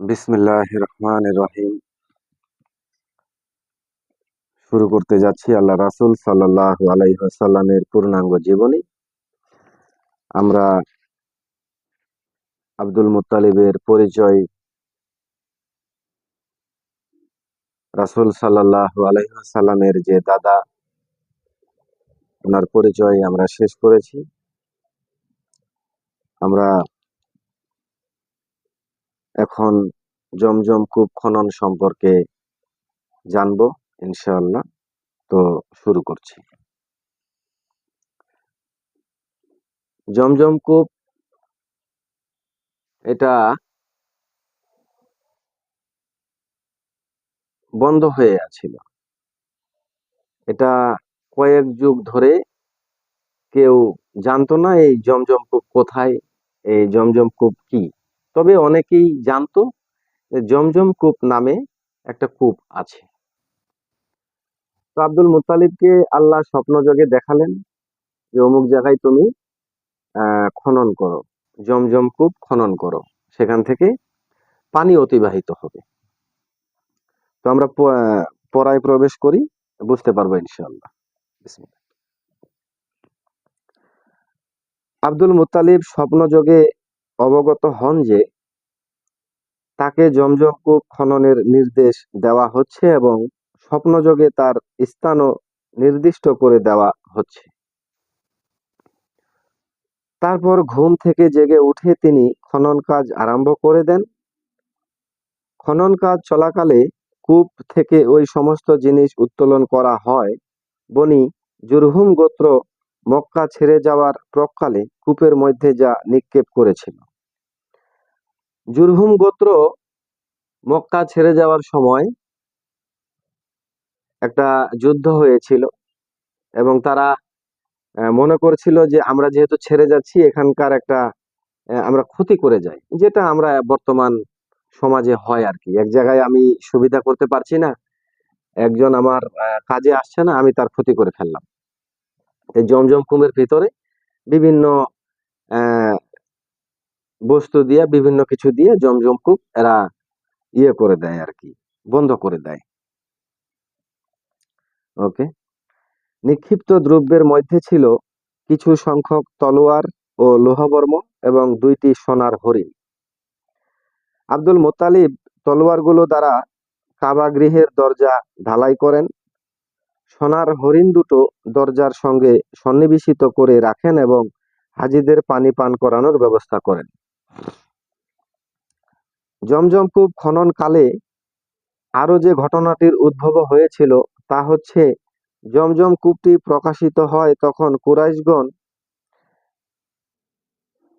বিসমিল্লাহ রহমান রহিম শুরু করতে যাচ্ছি আল্লাহ রাসুল সাল্লাহ আলাইসাল্লামের পূর্ণাঙ্গ জীবনী। আমরা আব্দুল মুতালিবের পরিচয় রাসুল সাল্লাহ আলাইসাল্লামের যে দাদা, ওনার পরিচয় আমরা শেষ করেছি। আমরা এখন জমজম কূপ খনন সম্পর্কে জানব, ইনশাআল্লাহ। তো শুরু করছি। জমজম কূপ, এটা বন্ধ হয়ে আছিল। এটা কয়েক যুগ ধরে কেউ জানতো না এই জমজম কূপ কোথায়, এই জমজম কূপ কি। তবে অনেকেই জানতো জমজম কূপ নামে একটা কূপ আছে। তো আব্দুল মুতালিবকে আল্লাহ স্বপ্নযোগে দেখালেন যে অমুক জায়গায় তুমি খনন করো, জমজম কূপ খনন করো, সেখান থেকে পানি অতিবাহিত হবে। তো আমরা পড়ায় প্রবেশ করি, বুঝতে পারব ইনশাআল্লাহ। আব্দুল মুতালিব স্বপ্নযোগে অবগত হন যে তাকে জমজম কূপ খননের নির্দেশ দেওয়া হচ্ছে এবং স্বপ্নযোগে তার স্থানও নির্দিষ্ট করে দেওয়া হচ্ছে। তারপর ঘুম থেকে জেগে উঠে তিনি খনন কাজ আরম্ভ করে দেন। খনন কাজ চলাকালে কূপ থেকে ওই সমস্ত জিনিস উত্তোলন করা হয়। বনি জুরহুম গোত্র মক্কা ছেড়ে যাওয়ার প্রকালে কূপের মধ্যে যা নিক্ষেপ করেছিল। জুরহুম গোত্র মক্কা ছেড়ে যাওয়ার সময় একটা যুদ্ধ হয়েছিল এবং তারা মনে করছিল যে আমরা যেহেতু ছেড়ে যাচ্ছি, এখানকার একটা আমরা ক্ষতি করে যাই, যেটা আমরা বর্তমান সমাজে হয় আর কি এক জায়গায় আমি সুবিধা করতে পারছি না, একজন আমার কাজে আসছে না, আমি তার ক্ষতি করে ফেললাম। এই জমজম কুমের ভিতরে বিভিন্ন বস্তু দিয়ে, বিভিন্ন কিছু দিয়ে জমজম কূপ এরা ইয়ে করে দেয় আর কি, বন্ধ করে দেয়। ওকে নিক্ষিপ্ত দ্রব্যের মধ্যে ছিল কিছু সংখ্যক তলোয়ার ও লোহবর্ম এবং দুইটি সোনার হরিণ। আব্দুল মোতালিব তলোয়ারগুলো দ্বারা কাবা গৃহের দরজা ঢালাই করেন। সোনার হরিণ দুটো দরজার সঙ্গে সন্নিবেশিত করে রাখেন এবং হাজিদের পানি পান করানোর ব্যবস্থা করেন। জমজম কূপ খননকালে আরও যে ঘটনাটির উদ্ভব হয়েছিল তা হচ্ছে, জমজম কূপটি প্রকাশিত হয় তখন কুরাইশগণ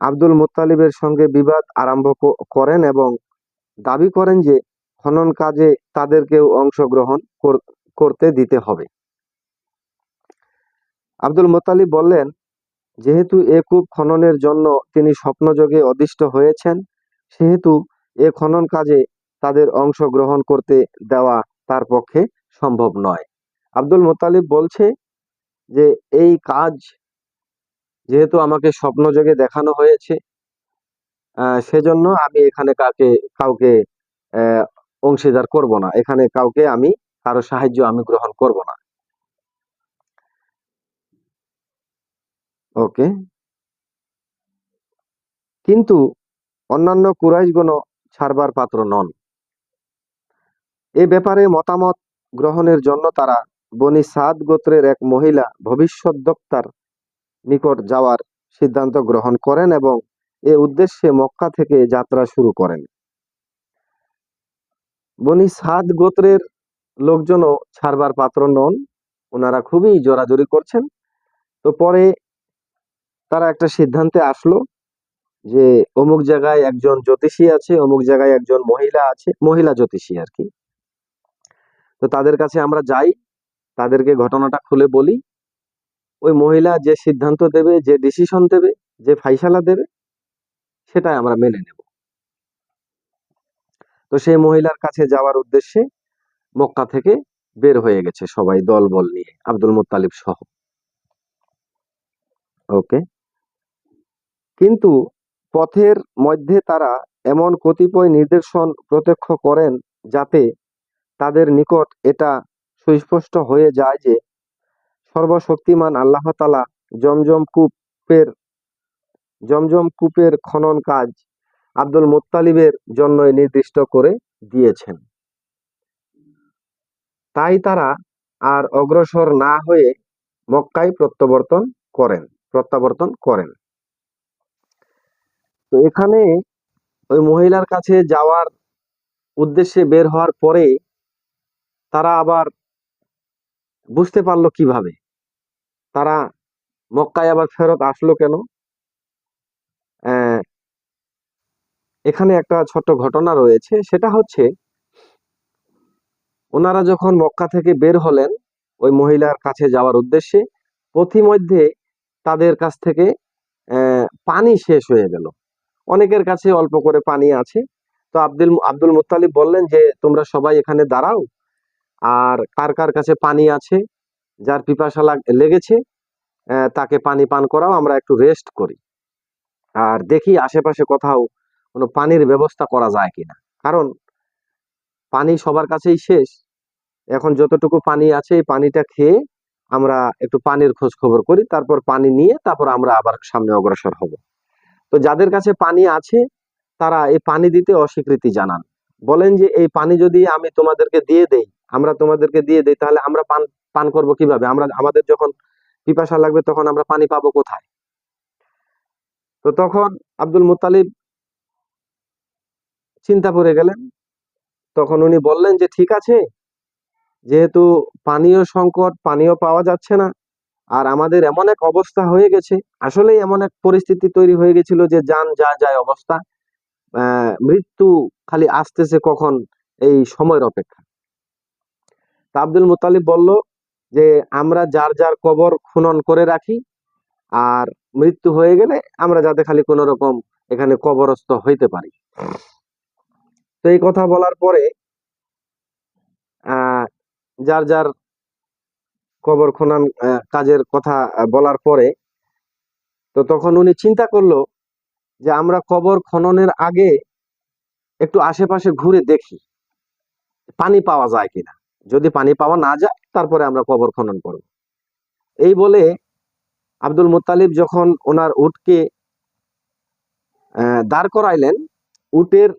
আব্দুল মুত্তালিবের সঙ্গে বিবাদ আরম্ভ করেন এবং দাবি করেন যে খনন কাজে তাদেরকেও অংশগ্রহণ করতে দিতে হবে। আব্দুল মোতালিব বললেন যেহেতু এ কূপ খননের জন্য তিনি স্বপ্নযোগে অদিষ্ট হয়েছেন, সেহেতু এ খনন কাজে তাদের অংশগ্রহণ করতে দেওয়া তার পক্ষে সম্ভব নয়। আব্দুল মোতালিব বলছে যে, এই কাজ যেহেতু আমাকে স্বপ্নযোগে দেখানো হয়েছে সেজন্য আমি এখানে কাকে কাউকে অংশীদার করব না। এখানে কাউকে আমি, কারও সাহায্য আমি গ্রহণ করব না। ওকে। কিন্তু অন্যান্য কুরাইশগণ ছাড়বার পাত্র নন। এ ব্যাপারে মতামত গ্রহণের জন্য তারা বনি সাদ গোত্রের এক মহিলা ভবিষ্যৎ দক্তার নিকট যাওয়ার সিদ্ধান্ত গ্রহণ করেন এবং এ উদ্দেশ্যে মক্কা থেকে যাত্রা শুরু করেন। বনি সাদ গোত্রের লোকজনও ছাড়বার পাত্র নন। ওনারা খুবই জোরাজোরি করছেন। তো পরে তারা একটা সিদ্ধান্তে আসলো যে অমুক জায়গায় একজন জ্যোতিষী আছে, অমুক জায়গায় একজন মহিলা আছে, মহিলা জ্যোতিষী আর কি। তো তাদের কাছে আমরা যাই, তাদেরকে ঘটনাটা খুলে বলি। ওই মহিলা যে সিদ্ধান্ত দেবে, যে ডিসিশন দেবে, যে ফাইসালা দেবে, সেটাই আমরা মেনে নেব। তো সেই মহিলার কাছে যাওয়ার উদ্দেশ্যে মক্কা থেকে বের হয়ে গেছে সবাই দল বল নিয়ে, আব্দুল মুতালিব সহ। ওকে। কিন্তু পথের মধ্যে তারা এমন কতিপয় নির্দেশন প্রত্যক্ষ করেন যাতে তাদের নিকট এটা সুস্পষ্ট হয়ে যায় যে সর্বশক্তিমান আল্লাহ তালা জমজম কূপের জমজম কূপের খনন কাজ আব্দুল মোত্তালিবের জন্যই নির্দিষ্ট করে দিয়েছেন। তাই তারা আর অগ্রসর না হয়ে মক্কায় প্রত্যাবর্তন করেন প্রত্যাবর্তন করেন। তো এখানে ওই মহিলার কাছে যাওয়ার উদ্দেশ্যে বের হওয়ার পরে তারা আবার বুঝতে পারল কীভাবে? তারা মক্কায় আবার ফেরত আসলো কেন? এখানে একটা ছোট্ট ঘটনা রয়েছে, সেটা হচ্ছে ওনারা যখন মক্কা থেকে বের হলেন ওই মহিলার কাছে যাওয়ার উদ্দেশ্যে, পথিমধ্যে তাদের কাছ থেকে পানি শেষ হয়ে গেল। অনেকের কাছে অল্প করে পানি আছে। তো আব্দুল আব্দুল মুত্তালিব বললেন যে, তোমরা সবাই এখানে দাঁড়াও। আর কার কার কাছে পানি আছে, যার পিপাসা লাগ- লেগেছে তাকে পানি পান করাও, আমরা একটু রেস্ট করি। আর দেখি আশেপাশে কোথাও কোনো পানির ব্যবস্থা করা যায় কিনা। কারণ পানি সবার কাছেই শেষ। এখন যতটুকু পানি আছে, এই পানিটা খেয়ে আমরা একটু পানির খোঁজ খবর করি, তারপর পানি নিয়ে তারপর আমরা আবার সামনে অগ্রসর হব। তো যাদের কাছে পানি আছে, তারা এই পানি দিতে অস্বীকৃতি জানান। বলেন যে, এই পানি যদি আমি তোমাদেরকে দিয়ে দেই, আমরা তোমাদেরকে দিয়ে দেই, তাহলে আমরা পান পান করব কীভাবে? আমরা, আমাদের যখন পিপাসা লাগবে, তখন আমরা পানি পাবো কোথায়? তো তখন আব্দুল মুতালিব চিন্তা করে গেলেন। তখন উনি বললেন যে, ঠিক আছে, যেহেতু পানীয় সংকট, পানীয় পাওয়া যাচ্ছে না আর আমাদের এমন এক অবস্থা হয়ে গেছে, আসলেই এমন এক পরিস্থিতি তৈরি হয়ে গেছিল যে যান যা যায় অবস্থা। মৃত্যু খালি আসতেছে কখন? এই সময়ের অপেক্ষা। তা আব্দুল মুতালিব বলল যে, আমরা যার যার কবর খনন করে রাখি, আর মৃত্যু হয়ে গেলে আমরা যাতে খালি কোনো রকম এখানে কবরস্থ হইতে পারি। তো এই কথা বলার পরে যার যার কবর খনন কাজের কথা বলার পরে, তো তখন উনি চিন্তা করল যে আমরা কবর খননের আগে একটু আশেপাশে ঘুরে দেখি, পানি পাওয়া যায় কিনা। যদি পানি পাওয়া না যায়, তারপরে আমরা কবর খনন করব। এই বলে আব্দুল মুত্তালিব যখন ওনার উটকে দাঁড় করাইলেন, উটের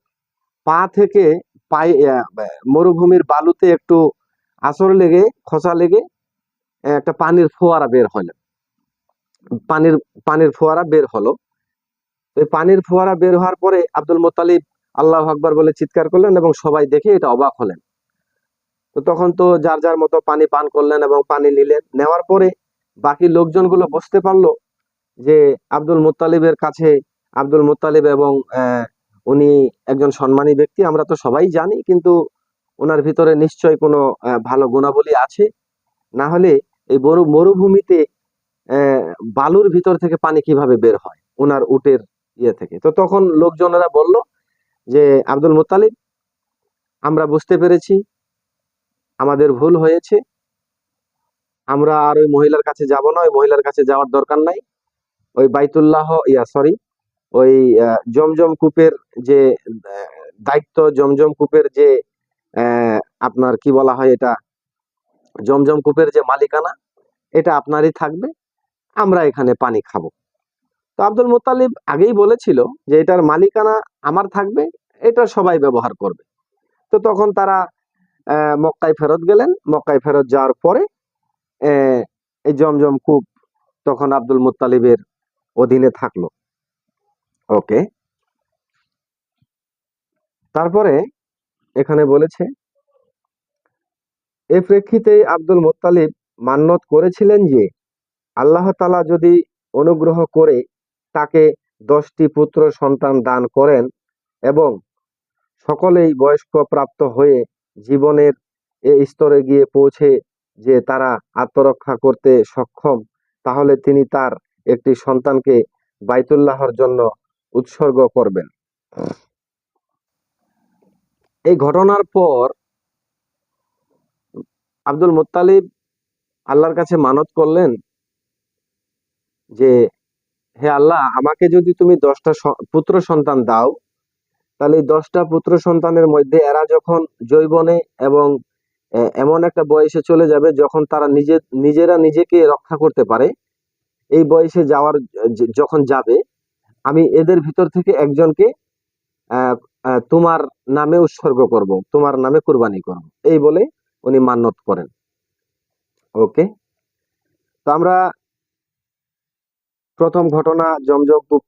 পা থেকে পায়ে মরুভূমির বালুতে একটু আছর লেগে খসা লেগে একটা পানির ফোয়ারা বের হলো। পানির পানির ফোয়ারা বের হলো। ওই পানির ফোয়ারা বের হওয়ার পরে আব্দুল মোতালিব আল্লাহ আকবার বলে চিৎকার করলেন এবং সবাই দেখে এটা অবাক হলেন। তো তখন তো যার যার মতো পানি পান করলেন এবং পানি নিলেন। নেওয়ার পরে বাকি লোকজনগুলো বুঝতে পারল যে আব্দুল মুত্তালিবের কাছে, আব্দুল মুত্তালিব এবং উনি একজন সম্মানী ব্যক্তি, আমরা তো সবাই জানি, কিন্তু ওনার ভিতরে নিশ্চয় কোনো ভালো গুণাবলী আছে। না হলে এই বড় মরুভূমিতে বালুর ভিতর থেকে পানি কীভাবে বের হয়? ওনার উটের ইয়ে থেকে। তো তখন লোকজনেরা বলল যে, আব্দুল মুত্তালিব, আমরা বুঝতে পেরেছি, আমাদের ভুল হয়েছে, আমরা আর ওই মহিলার কাছে যাব না, ওই মহিলার কাছে যাওয়ার দরকার নাই। ওই বাইতুল্লাহ, ইয়া, সরি, ওই জমজম কূপের যে দায়িত্ব, জমজম কূপের যে আপনার কি বলা হয় এটা? জমজম কূপের যে মালিকানা, এটা আপনারই থাকবে, আমরা এখানে পানি খাব। তো আব্দুল মোত্তালিব আগেই বলেছিল যে এটার মালিকানা আমার থাকবে, এটা সবাই ব্যবহার করবে। তো তখন তারা মক্কায় ফেরত গেলেন। মক্কায় ফেরত যাওয়ার পরে এই জমজম কূপ তখন আব্দুল মুত্তালিবের অধীনে থাকল। ওকে। তারপরে এখানে বলেছে এ প্রেক্ষিতে আব্দুল মুত্তালিব মান্যত করেছিলেন যে, আল্লাহ তাআলা যদি অনুগ্রহ করে তাকে দশটি পুত্র সন্তান দান করেন এবং সকলেই বয়স্ক প্রাপ্ত হয়ে জীবনের এ স্তরে গিয়ে পৌঁছে যে তারা আত্মরক্ষা করতে সক্ষম, তাহলে তিনি তার একটি সন্তানকে বাইতুল্লাহর জন্য উৎসর্গ করবেন। এই ঘটনার পর আব্দুল মুত্তালিব আল্লাহর কাছে মানত করলেন যে, হে আল্লাহ, আমাকে যদি তুমি দশটা পুত্র সন্তান দাও, তাহলে দশটা পুত্র সন্তানের মধ্যে এরা যখন যৌবনে এবং এমন একটা বয়সে চলে যাবে যখন তারা নিজে, নিজেরা নিজেকে রক্ষা করতে পারে, এই বয়সে যাওয়ার যখন যাবে, আমি এদের ভিতর থেকে একজনকে তোমার নামে উৎসর্গ করব, তোমার নামে কুরবানি করব। এই বলে উনি মান্যত করেন। ওকে? তো আমরা প্রথম ঘটনা জমজম কূপ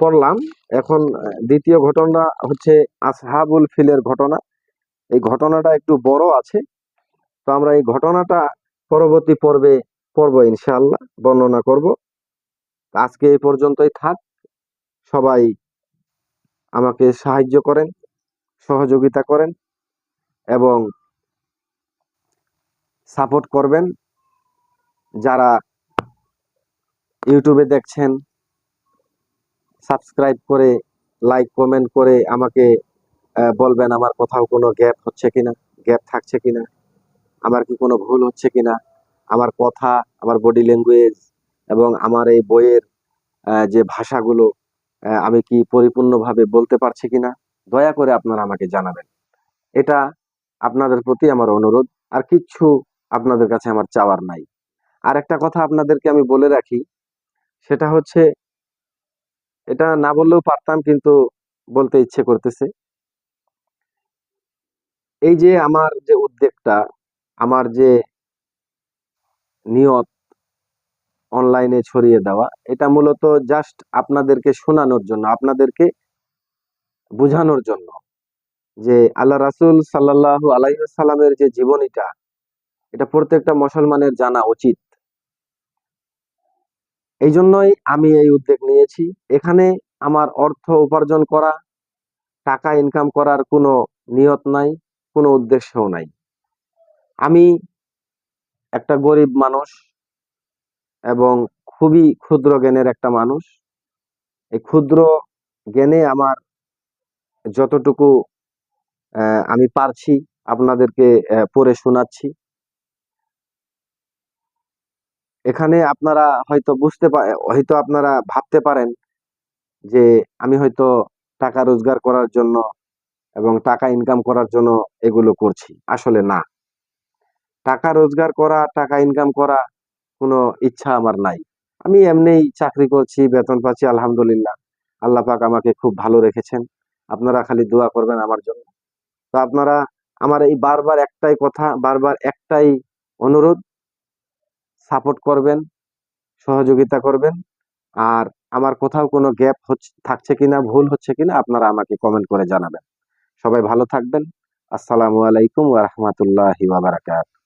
পড়লাম। এখন দ্বিতীয় ঘটনা হচ্ছে আসহাবুল ফিলের ঘটনা। এই ঘটনাটা একটু বড় আছে। তো আমরা এই ঘটনাটা পরবর্তী পর্বে পর্ব ইনশাআল্লাহ, বর্ণনা করব। আজকে এই পর্যন্তই থাক। সবাই আমাকে সাহায্য করেন, সহযোগিতা করেন। এবং সাপোর্ট করবেন। যারা ইউটিউবে দেখছেন সাবস্ক্রাইব করে লাইক কমেন্ট করে আমাকে বলবেন আমার কোথাও কোনো গ্যাপ হচ্ছে কিনা গ্যাপ থাকছে কিনা, আমার কি কোনো ভুল হচ্ছে কিনা, আমার কথা, আমার বডি ল্যাঙ্গুয়েজ এবং আমার এই বইয়ের যে ভাষাগুলো আমি কি পরিপূর্ণভাবে বলতে পারছি কিনা, দয়া করে আপনারা আমাকে জানাবেন। এটা আপনাদের প্রতি আমার অনুরোধ, আর কিচ্ছু আপনাদের কাছে আমার চাওয়ার নাই। আর একটা কথা আপনাদেরকে আমি বলে রাখি, সেটা হচ্ছে, এটা না বললেও পারতাম, কিন্তু বলতে ইচ্ছে করতেছে। এই যে আমার যে উদ্যোগটা, আমার যে নিয়ত অনলাইনে ছড়িয়ে দেওয়া, এটা মূলত জাস্ট আপনাদেরকে শোনানোর জন্য, আপনাদেরকে বোঝানোর জন্য। যে আল্লাহ রাসুল সাল্লাল্লাহু আলাইহি সাল্লামের যে জীবনীটা, এটা প্রত্যেকটা মুসলমানের জানা উচিত। এই জন্যই আমি এই উদ্যোগ নিয়েছি। এখানে আমার অর্থ উপার্জন করা, টাকা ইনকাম করার কোনো নিয়ত নাই, কোনো উদ্দেশ্যও নাই। আমি একটা গরিব মানুষ এবং খুবই ক্ষুদ্র জ্ঞানের একটা মানুষ। এই ক্ষুদ্র জ্ঞানে আমার যতটুকু আমি পারছি আপনাদেরকে পড়ে শোনাচ্ছি। এখানে আপনারা হয়তো বুঝতে হয়তো আপনারা ভাবতে পারেন যে আমি হয়তো টাকা রোজগার করার জন্য এবং টাকা ইনকাম করার জন্য এগুলো করছি। আসলে না। টাকা রোজগার করা, টাকা ইনকাম করা কোনো ইচ্ছা আমার নাই। আমি এমনিই চাকরি করছি, বেতন পাচ্ছি, আলহামদুলিল্লাহ। আল্লাহ পাক আমাকে খুব ভালো রেখেছেন। আপনারা খালি দোয়া করবেন আমার জন্য। তো আপনারা আমার এই বারবার একটাই কথা, বারবার একটাই অনুরোধ সাপোর্ট করবেন, সহযোগিতা করবেন। আর আমার কোথাও কোনো গ্যাপ হচ্ছে থাকছে কিনা, ভুল হচ্ছে কিনা, আপনারা আমাকে কমেন্ট করে জানাবেন। সবাই ভালো থাকবেন। আসসালামু আলাইকুম ওয়া বারাকাতুহু।